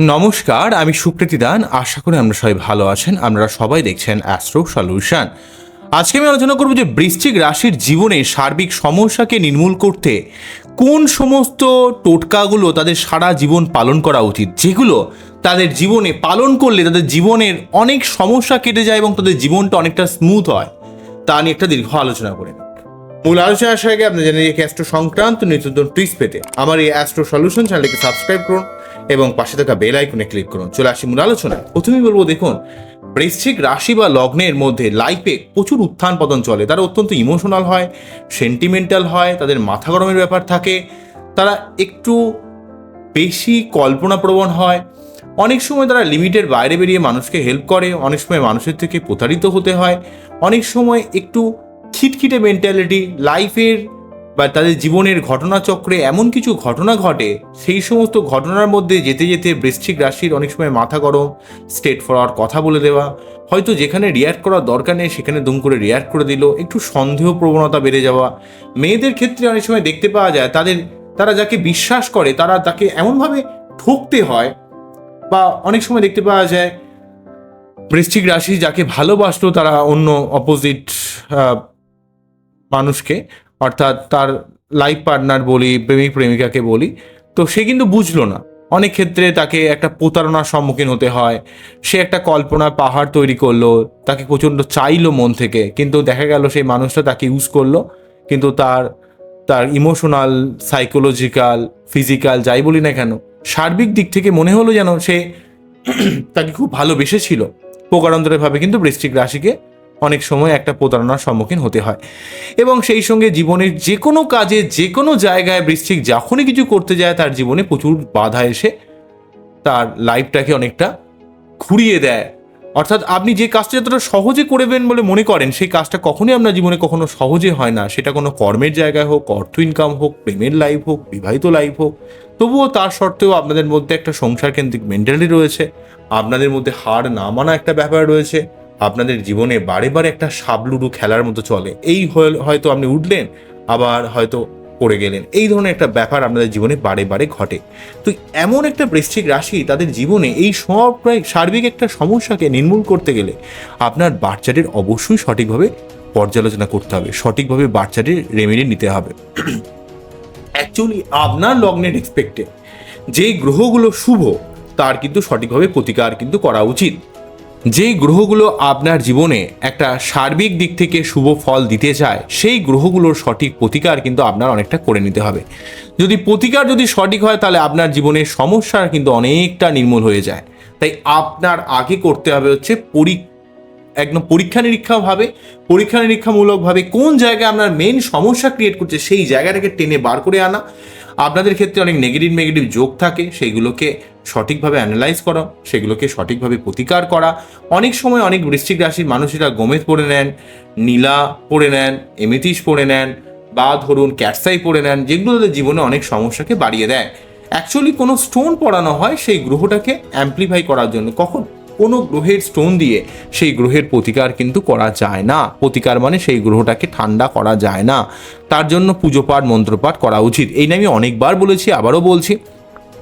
নমস্কার, আমি সুপ্রীতি দান। আশা করি আমরা সবাই ভালো আছেন। আপনারা সবাই দেখছেন অ্যাস্ট্রো সলিউশন আজকে আমি আলোচনা করব যে বৃশ্চিক রাশির জীবনে সার্বিক সমস্যাকে নির্মূল করতে কোন সমস্ত টোটকাগুলো তাদের সারা জীবন পালন করা উচিত, যেগুলো তাদের জীবনে পালন করলে তাদের জীবনের অনেক সমস্যা কেটে যায় এবং তাদের জীবনটা অনেকটা স্মুথ হয়। তা নিয়ে একটা দীর্ঘ আলোচনা করে মূল আলোচনা আসার আগে আপনি জানেন এই অ্যাস্ট্রো সংক্রান্ত নিত্য নতুন টিপস পেতে আমার এই অ্যাস্ট্রো সলিউশন চ্যানেলকে সাবস্ক্রাইব করুন। এবং পাশে থাকা বেল আইকনে ক্লিক করুন। চলে আসি মূল আলোচনায়। প্রথমেই বলব, দেখুন, বৃশ্চিক রাশি বা লগ্নের মধ্যে লাইফে প্রচুর উত্থান পতন চলে। তারা অত্যন্ত ইমোশনাল হয় সেন্টিমেন্টাল হয়, তাদের মাথা গরমের ব্যাপার থাকে, তারা একটু বেশি কল্পনাপ্রবণ হয়। অনেক সময় তারা লিমিটের বাইরে বেরিয়ে মানুষকে হেল্প করে, অনেক সময় মানুষের থেকে প্রতারিত হতে হয়, অনেক সময় একটু খিটখিটে মেন্টালিটি লাইফের বা তাদের জীবনের ঘটনাচক্রে এমন কিছু ঘটনা ঘটে, সেই সমস্ত ঘটনার মধ্যে যেতে যেতে বৃশ্চিক রাশির অনেক সময় মাথা গরম স্টেট ফরওয়ার্ড কথা বলে দেওয়া, হয়তো যেখানে রিয়াক্ট করার দরকার নেই সেখানে দুম করে রিয়াক্ট করে দিল, একটু সন্দেহ প্রবণতা বেড়ে যাওয়া। মেয়েদের ক্ষেত্রে অনেক সময় দেখতে পাওয়া যায় তাদের, তারা যাকে বিশ্বাস করে তারা তাকে এমনভাবে ঠকতে হয় বা অনেক সময় দেখতে পাওয়া যায় বৃশ্চিক রাশি যাকে ভালোবাসতো তারা অন্য অপোজিট মানুষকে অর্থাৎ তার লাইফ পার্টনার বলি, প্রেমিক প্রেমিকাকে বলি, তো সে কিন্তু বুঝলো না। অনেক ক্ষেত্রে তাকে একটা প্রতারণার সম্মুখীন হতে হয়, সে একটা কল্পনার পাহাড় তৈরি করল, তাকে প্রচণ্ড চাইলো মন থেকে, কিন্তু দেখা গেল সেই মানুষটা তাকে ইউজ করল, কিন্তু তার তার ইমোশনাল সাইকোলজিক্যাল ফিজিক্যাল যাই বলি না কেন, সার্বিক দিক থেকে মনে হলো যেন সে তাকে খুব ভালোবেসেছিল। প্রকারান্তরের ভাবে কিন্তু বৃষ্টিক রাশিকে অনেক সময় একটা প্রতারণার সম্মুখীন হতে হয়। এবং সেই সঙ্গে জীবনের যে কোনো কাজে যে কোনো জায়গায় বৃশ্চিক যখনই কিছু করতে যায়, তার জীবনে প্রচুর বাধা এসে তার লাইফটাকে অনেকটা ঘুরিয়ে দেয়। অর্থাৎ আপনি যে কাজটা যতটা সহজে করবেন বলে মনে করেন, সেই কাজটা কখনোই আপনার জীবনে কখনো সহজে হয় না। সেটা কোনো কর্মের জায়গায় হোক, অর্থ ইনকাম হোক, প্রেমের লাইফ হোক, বিবাহিত লাইফ হোক, তবুও তার সত্ত্বেও আপনাদের মধ্যে একটা সংসার কেন্দ্রিক মেন্টালিটি রয়েছে। আপনাদের মধ্যে হার না মানা একটা ব্যাপার রয়েছে। আপনাদের জীবনে বারে বারে একটা সাবলুডু খেলার মতো চলে। এই হয়তো আপনি উঠলেন, আবার হয়তো পড়ে গেলেন। এই ধরনের একটা ব্যাপার আপনাদের জীবনে বারে বারে ঘটে। তো এমন একটা বৃশ্চিক রাশি তাদের জীবনে এই সব প্রায় সার্বিক একটা সমস্যাকে নির্মূল করতে গেলে আপনার বাচ্চাটির অবশ্যই সঠিকভাবে পর্যালোচনা করতে হবে। সঠিকভাবে বাচ্চাটির রেমেডি নিতে হবে। অ্যাকচুয়ালি আপনার লগ্নের এক্সপেক্টে যে গ্রহগুলো শুভ, তার কিন্তু সঠিকভাবে প্রতিকার কিন্তু করা উচিত। যেই গ্রহগুলো আপনার জীবনে একটা সার্বিক দিক থেকে শুভ ফল দিতে চায়, সেই গ্রহগুলোর সঠিক প্রতিকার কিন্তু আপনার অনেকটা করে নিতে হবে। যদি প্রতিকার যদি সঠিক হয়, তাহলে আপনার জীবনের সমস্যা কিন্তু অনেকটা নির্মূল হয়ে যায়। তাই আপনার আগে করতে হবে হচ্ছে পরি, একদম পরীক্ষা নিরীক্ষাভাবে পরীক্ষা নিরীক্ষামূলকভাবে কোন জায়গায় আপনার মেন সমস্যা ক্রিয়েট করছে, সেই জায়গাটাকে টেনে বার করে আনা। আপনাদের ক্ষেত্রে অনেক নেগেটিভ নেগেটিভ যোগ থাকে, সেইগুলোকে সঠিকভাবে অ্যানালাইজ করা, সেগুলোকে সঠিকভাবে প্রতিকার করা। অনেক সময় অনেক বৃশ্চিক রাশির মানুষেরা গোমেদ পড়ে নেন, নীলা পড়ে নেন এমিতিস পড়ে নেন, বা ধরুন ক্যাটসাই পড়ে নেন যেগুলো তাদের জীবনে অনেক সমস্যাকে বাড়িয়ে দেয়। অ্যাকচুয়ালি কোনো স্টোন পড়ানো হয়, সেই গ্রহটাকে অ্যাম্প্লিফাই করার জন্য। কখন? কোনো গ্রহের স্টোন দিয়ে সেই গ্রহের প্রতিকার কিন্তু করা যায় না। প্রতিকার মানে সেই গ্রহটাকে ঠান্ডা করা যায় না। তার জন্য পুজো পাঠ মন্ত্রপাঠ করা উচিত। এই নিয়ে আমি অনেকবার বলেছি, আবারও বলছি।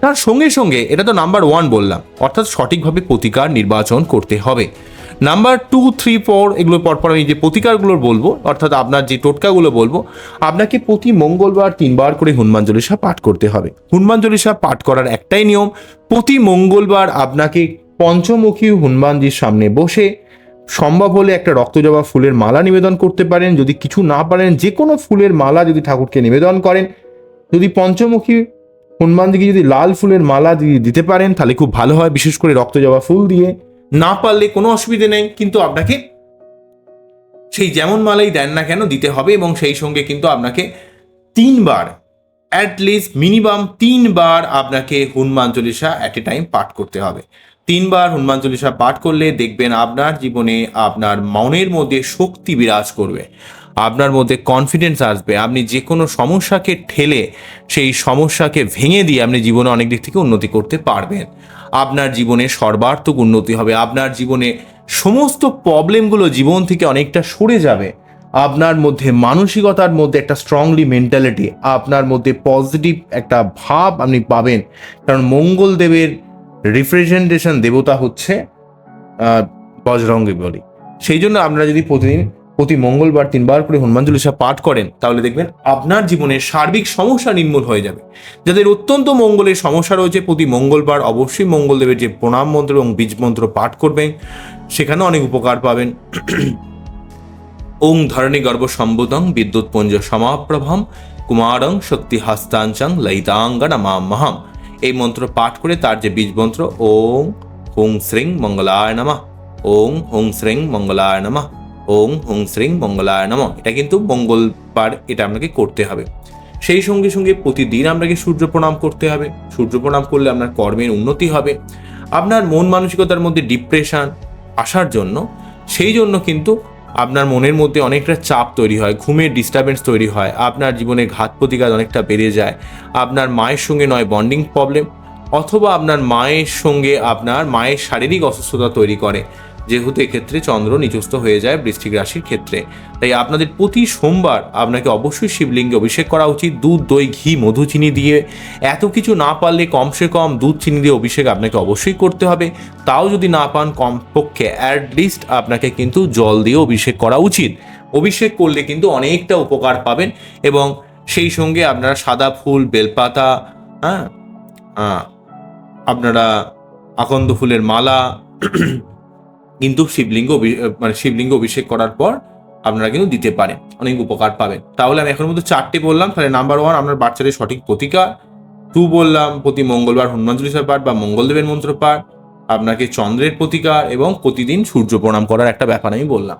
তার সঙ্গে সঙ্গে এটা তো নাম্বার ওয়ান বললাম, অর্থাৎ সঠিকভাবে প্রতিকার নির্বাচন করতে হবে। নাম্বার টু থ্রি ফোর এগুলো পরপর আমি যে প্রতিকারগুলো বলব, অর্থাৎ আপনার যে টোটকাগুলো বলব, আপনাকে প্রতি মঙ্গলবার তিনবার করে হনুমান চল্লিশা পাঠ করতে হবে। হনুমান চল্লিশা পাঠ করার একটাই নিয়ম, প্রতি মঙ্গলবার আপনাকে পঞ্চমুখী হনুমানজির সামনে বসে সম্ভব হলে একটা রক্তজবা ফুলের মালা নিবেদন করতে পারেন। যদি কিছু না পারেন, যে কোনো ফুলের মালা যদি ঠাকুরকে নিবেদন করেন। যদি পঞ্চমুখী হনুমানজিকে যদি লাল ফুলের মালা দিয়ে দিতে পারেন, তাহলে খুব ভালো হয়, বিশেষ করে রক্তজবা ফুল দিয়ে। না পারলে কোনো অসুবিধে নেই, কিন্তু আপনাকে সেই যেমন মালাই দেন না কেন দিতে হবে এবং সেই সঙ্গে কিন্তু আপনাকে তিনবার অ্যাটলিস্ট মিনিমাম তিনবার আপনাকে Hanuman Chalisa at a time পাঠ করতে হবে। তিনবার হনুমান চল্লিশা পাঠ করলে দেখবেন আপনার জীবনে আপনার মনের মধ্যে শক্তি বিরাজ করবে। আপনার মধ্যে কনফিডেন্স আসবে। আপনি যে কোনো সমস্যাকে ঠেলে সেই সমস্যাকে ভেঙে দিয়ে আপনি জীবনে অনেক দিক থেকে উন্নতি করতে পারবেন। আপনার জীবনে সর্বার্থক উন্নতি হবে। আপনার জীবনে সমস্ত প্রবলেমগুলো জীবন থেকে অনেকটা সরে যাবে। আপনার মধ্যে মানসিকতার মধ্যে একটা স্ট্রংলি মেন্টালিটি আপনার মধ্যে পজিটিভ একটা ভাব আপনি পাবেন। কারণ মঙ্গলদেবের রিপ্রেজেন্টেশন দেবতা হচ্ছে বজরঙ্গী বলি। সেই জন্য আপনারা যদি প্রতিদিন, প্রতি মঙ্গলবার তিনবার করে হনুমান চল্লিশা পাঠ করেন, তাহলে দেখবেন আপনার জীবনের সার্বিক সমস্যা নির্মূল হয়ে যাবে। যাদের অত্যন্ত মঙ্গলের সমস্যা রয়েছে, প্রতি মঙ্গলবার অবশ্যই মঙ্গলদেবের যে প্রণাম মন্ত্র এবং বীজ মন্ত্র পাঠ করবেন, সেখানে অনেক উপকার পাবেন। ওং ধরণী গর্ভ সম্বোধং বিদ্যুৎ পুঞ্জ সমাপ্রভম, কুমারং শক্তি হস্তাঞ্চং ললিতাঙ্গন মহাম। এই মন্ত্র পাঠ করে তার যে বীজ মন্ত্র, ওং হুং শ্রিং মঙ্গলায় নমঃ, ওং হুং শ্রিং মঙ্গলায় নমঃ, ওং হুং শ্রিং মঙ্গলায় নমঃ। এটা কিন্তু মঙ্গলবার এটা আপনাকে করতে হবে। সেই সঙ্গে সঙ্গে প্রতিদিন আপনাকে সূর্য প্রণাম করতে হবে। সূর্য প্রণাম করলে আপনার কর্মের উন্নতি হবে। আপনার মন মানসিকতার মধ্যে ডিপ্রেশন আসার জন্য, সেই জন্য কিন্তু আপনার মনের মধ্যে অনেকটা চাপ তৈরি হয়, ঘুমের ডিস্টারবেন্স তৈরি হয়, আপনার জীবনে ঘাত প্রতিঘাত অনেকটা বেড়ে যায়, আপনার মায়ের সঙ্গে নয় বন্ডিং প্রবলেম অথবা আপনার মায়ের সঙ্গে আপনার মায়ের শারীরিক অসুস্থতা তৈরি করে। যেহেতু এক্ষেত্রে চন্দ্র নিচস্থ হয়ে যায় বৃশ্চিক রাশির ক্ষেত্রে। তাই আপনাদের প্রতি সোমবার আপনাকে অবশ্যই শিবলিঙ্গে অভিষেক করা উচিত। দুধ, দই, ঘি, মধু চিনি দিয়ে। এত কিছু না পারলে কমসে কম দুধ, চিনি দিয়ে অভিষেক আপনাকে অবশ্যই করতে হবে। তাও যদি না পান, কমপক্ষে অ্যাটলিস্ট আপনাকে কিন্তু জল দিয়ে অভিষেক করা উচিত। অভিষেক করলে কিন্তু অনেকটা উপকার পাবেন এবং সেই সঙ্গে আপনারা সাদা ফুল, বেলপাতা হ্যাঁ? আপনারা আকন্দ ফুলের মালা কিন্তু শিবলিঙ্গ মানে শিবলিঙ্গ অভিষেক করার পর আপনারা কিন্তু দিতে পারেন, অনেক উপকার পাবেন। তাহলে আমি এখন মধ্যে চারটে বললাম, তাহলে নাম্বার ওয়ান আপনার বাচ্চাদের সঠিক প্রতিকার টু বললাম, প্রতি মঙ্গলবার হনুমান চল্লিশা পাঠ বা মঙ্গলদেবের মন্ত্র পাঠ, আপনাকে চন্দ্রের প্রতিকার এবং প্রতিদিন সূর্য প্রণাম করার একটা ব্যাপার আমি বললাম।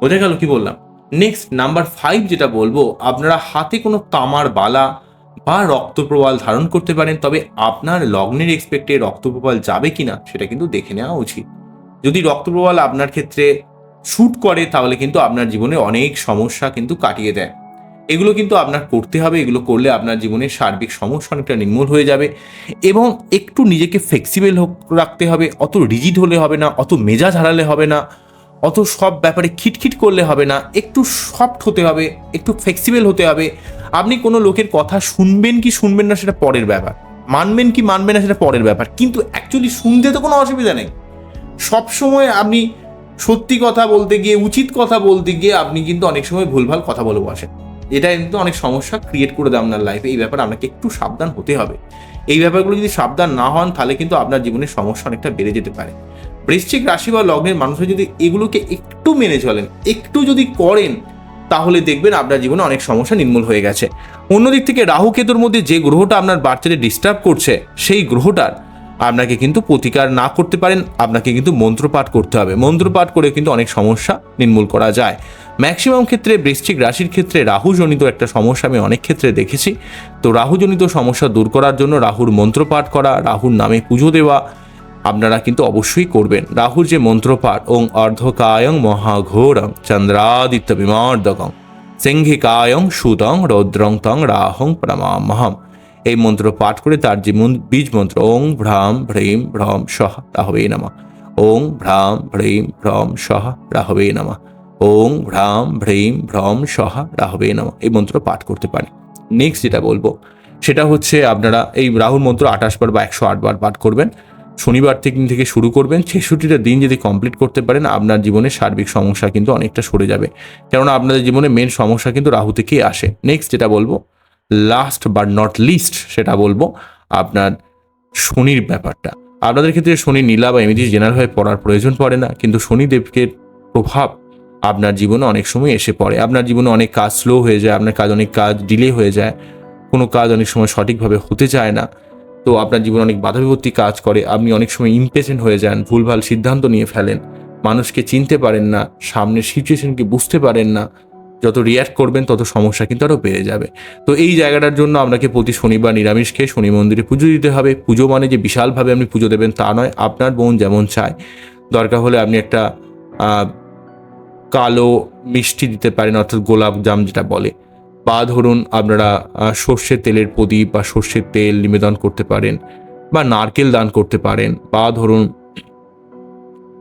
বোঝা গেল কি বললাম? নেক্সট নাম্বার ফাইভ যেটা বলব, আপনারা হাতে কোনো তামার বালা বা রক্তপ্রবাল ধারণ করতে পারেন, তবে আপনার লগ্নের এক্সপেক্টে রক্তপ্রবাল যাবে কিনা সেটা কিন্তু দেখে নেওয়া উচিত। যদি রক্ত রক্তপ্রবাল আপনার ক্ষেত্রে শ্যুট করে, তাহলে কিন্তু আপনার জীবনে অনেক সমস্যা কিন্তু কাটিয়ে দেয়। এগুলো কিন্তু আপনার করতে হবে, এগুলো করলে আপনার জীবনের সার্বিক সমস্যা অনেকটা নির্মূল হয়ে যাবে এবং একটু নিজেকে ফ্লেক্সিবল রাখতে হবে, অত রিজিড হলে হবে না, অত মেজাজ হারালে হবে না, অত সব ব্যাপারে খিটখিট করলে হবে না, একটু সফট হতে হবে, একটু ফ্লেক্সিবল হতে হবে। আপনি কোনো লোকের কথা শুনবেন কি শুনবেন না সেটা পরের ব্যাপার। মানবেন কি মানবেন না সেটা পরের ব্যাপার। কিন্তু অ্যাকচুয়ালি শুনতে তো কোনো অসুবিধা নেই। সবসময় আপনি সত্যি কথা বলতে গিয়ে, উচিত কথা বলতে গিয়ে আপনি কিন্তু অনেক সময় ভুলভাল কথা বলে বসেন। এটা কিন্তু অনেক সমস্যা ক্রিয়েট করে দেয় আপনার লাইফে এই ব্যাপারে আপনাকে একটু সাবধান হতে হবে। এই ব্যাপারগুলো যদি সাবধান না হন, তাহলে কিন্তু আপনার জীবনের সমস্যা অনেকটা বেড়ে যেতে পারে। বৃশ্চিক রাশি বা লগ্নের মানুষের যদি এগুলোকে একটু মেনে চলেন, একটু যদি করেন, তাহলে দেখবেন আপনার জীবনে অনেক সমস্যা নির্মূল হয়ে গেছে। অন্যদিক থেকে রাহু কেতুর মধ্যে যে গ্রহটা আপনার বাচ্চাদের ডিস্টার্ব করছে, সেই গ্রহটার আপনাকে কিন্তু প্রতিকার না করতে পারেন, আপনাকে কিন্তু মন্ত্রপাঠ করতে হবে। মন্ত্রপাঠ করে কিন্তু অনেক সমস্যা নির্মূল করা যায়। ম্যাক্সিমাম ক্ষেত্রে বৃশ্চিক রাশির ক্ষেত্রে রাহুজনিত একটা সমস্যা আমি অনেক ক্ষেত্রে দেখেছি। তো রাহুজনিত সমস্যা দূর করার জন্য রাহুর মন্ত্রপাঠ করা, রাহুর নামে পুজো দেওয়া আপনারা কিন্তু অবশ্যই করবেন। রাহুর যে মন্ত্রপাঠ, ওং অর্ধকায়ং মহাঘোরং চন্দ্রাদিত্য বিমার্দকং, সিংহিকায়ং সুতং রৌদ্রং তং রাহং প্রমামহম এই মন্ত্র পাঠ করে তার যে বীজ মন্ত্র, ওং ভ্রাম ভ্রীম ভ্রম সহ রাহবে নামা। ওং ভ্রাম ভ্রীম ভ্রম সহ রাহবে নামা। ওং ভ্রাম ভ্রীম ভ্রম সহ রাহবে নামা। এই মন্ত্র পাঠ করতে পারি। নেক্সট যেটা বলব, সেটা হচ্ছে আপনারা এই রাহুল মন্ত্র আঠাশ বার বা একশো আট বার পাঠ করবেন। শনিবার থেকে থেকে শুরু করবেন। ছেষট্টিটা দিন যদি কমপ্লিট করতে পারেন, আপনার জীবনে সার্বিক সমস্যা কিন্তু অনেকটা সরে যাবে। কেননা আপনাদের জীবনে মেন সমস্যা কিন্তু রাহু থেকেই আসে। নেক্সট যেটা বলব লাস্ট বাট নট লিস্ট সেটা বলব, আপনার শনির ব্যাপারটা। আপনাদের ক্ষেত্রে শনি নীলা বা এমনি জেনারেলভাবে পড়ার প্রয়োজন পড়ে না, কিন্তু শনিদেবকে প্রভাব আপনার জীবনে অনেক সময় এসে পড়ে। আপনার জীবনে অনেক কাজ স্লো হয়ে যায়, আপনার কাজ অনেক কাজ ডিলে হয়ে যায়, কোনো কাজ অনেক সময় সঠিকভাবে হতে চায় না, তো আপনার জীবনে অনেক বাধা বিপত্তি কাজ করে, আপনি অনেক সময় ইমপেশেন্ট হয়ে যান, ভুলভাল সিদ্ধান্ত নিয়ে ফেলেন, মানুষকে চিনতে পারেন না, সামনের সিচুয়েশনকে বুঝতে পারেন না যত রিয়্যাক্ট করবেন, তত সমস্যা কিন্তু আরও বেড়ে যাবে। তো এই জায়গাটার জন্য আপনাকে প্রতি শনিবার নিরামিষ খেয়ে শনি মন্দিরে পুজো দিতে হবে। পুজো মানে যে বিশালভাবে আপনি পুজো দেবেন তা নয়, আপনার বোন যেমন চায়। দরকার হলে আপনি একটা কালো মিষ্টি দিতে পারেন, অর্থাৎ গোলাপ জাম যেটা বলে। বা ধরুন আপনারা সর্ষের তেলের প্রদীপ বা সর্ষের তেল নিবেদন করতে পারেন বা নারকেল দান করতে পারেন বা ধরুন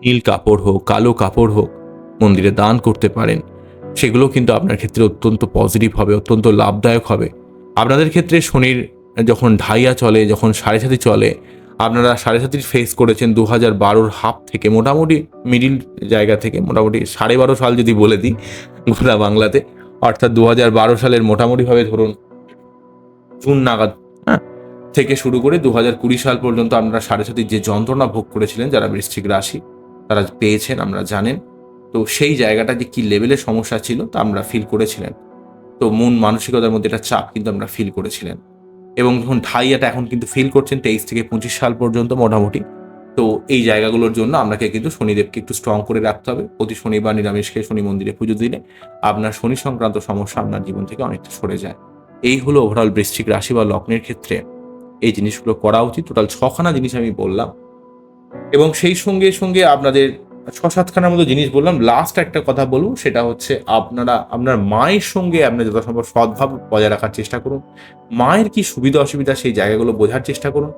নীল কাপড় হোক, কালো কাপড় হোক মন্দিরে দান করতে পারেন। সেগুলো কিন্তু আপনার ক্ষেত্রে অত্যন্ত পজিটিভ হবে, অত্যন্ত লাভদায়ক হবে। আপনাদের ক্ষেত্রে শনির যখন ঢাইয়া চলে, যখন সাড়ে সাথে চলে, আপনারা সাড়ে সাতির ফেস করেছেন দু হাজার বারোর হাফ থেকে, মোটামুটি মিডিল জায়গা থেকে, মোটামুটি সাড়ে বারো সাল যদি বলে দিই গোটা বাংলাতে, অর্থাৎ দু হাজার বারো সালের মোটামুটিভাবে ধরুন জুন নাগাদ হ্যাঁ থেকে শুরু করে দু হাজার কুড়ি সাল পর্যন্ত আপনারা সাড়ে সাতির যে যন্ত্রণা ভোগ করেছিলেন, যারা বৃশ্চিক রাশি, তারা পেয়েছেন, আমরা জানেন। তো সেই জায়গাটা যে কী লেভেলের সমস্যা ছিল তা আমরা ফিল করেছিলেন। তো মন মানসিকতার মধ্যে একটা চাপ কিন্তু আমরা ফিল করেছিলেন। এবং যখন ঢাইয়াটা এখন কিন্তু ফিল করছেন তেইশ থেকে পঁচিশ সাল পর্যন্ত মোটামুটি, তো এই জায়গাগুলোর জন্য আপনাকে কিন্তু শনিদেবকে একটু স্ট্রং করে রাখতে হবে। প্রতি শনিবার নিরামিষ খেয়ে শনি মন্দিরে পুজো দিলে আপনার শনি সংক্রান্ত সমস্যা আপনার জীবন থেকে অনেকটা সরে যায়। এই হলো ওভারঅল বৃশ্চিক রাশি বা লগ্নের ক্ষেত্রে এই জিনিসগুলো করা উচিত। টোটাল ছখানা জিনিস আমি বললাম। এবং সেই সঙ্গে সঙ্গে আপনাদের ছ সাতখানার মতো জিনিস বললাম লাস্ট একটা কথা বলব, সেটা হচ্ছে আপনারা, আপনার মায়ের সঙ্গে আপনার যথাসম্ভব সদ্ভাব বজায় রাখার চেষ্টা করুন। মায়ের কি সুবিধা অসুবিধা সেই জায়গাগুলো বোঝার চেষ্টা করুন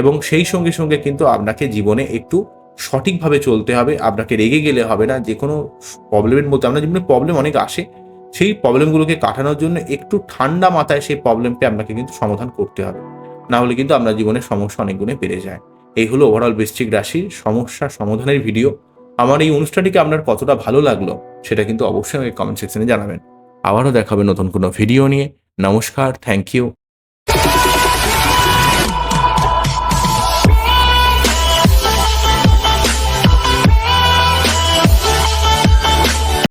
এবং সেই সঙ্গে সঙ্গে কিন্তু আপনাকে জীবনে একটু সঠিকভাবে চলতে হবে, আপনাকে রেগে গেলে হবে না যে কোনো প্রবলেমের মধ্যে, আপনার জীবনে প্রবলেম অনেক আসে, সেই প্রবলেমগুলোকে কাটানোর জন্য একটু ঠান্ডা মাথায় সেই প্রবলেমকে আপনাকে কিন্তু সমাধান করতে হবে। না হলে কিন্তু আপনার জীবনের সমস্যা অনেক গুণে বেড়ে যায়। এই হলো ওভারঅল বৃশ্চিক রাশির সমস্যা সমাধানের ভিডিও আমার এই অনুষ্ঠানটিকে আপনার কতটা ভালো লাগল সেটা কিন্তু অবশ্যই আমাকে কমেন্ট সেকশনে জানাবেন। আবারও দেখাবে নতুন কোনো ভিডিও নিয়ে। নমস্কার থ্যাংক ইউ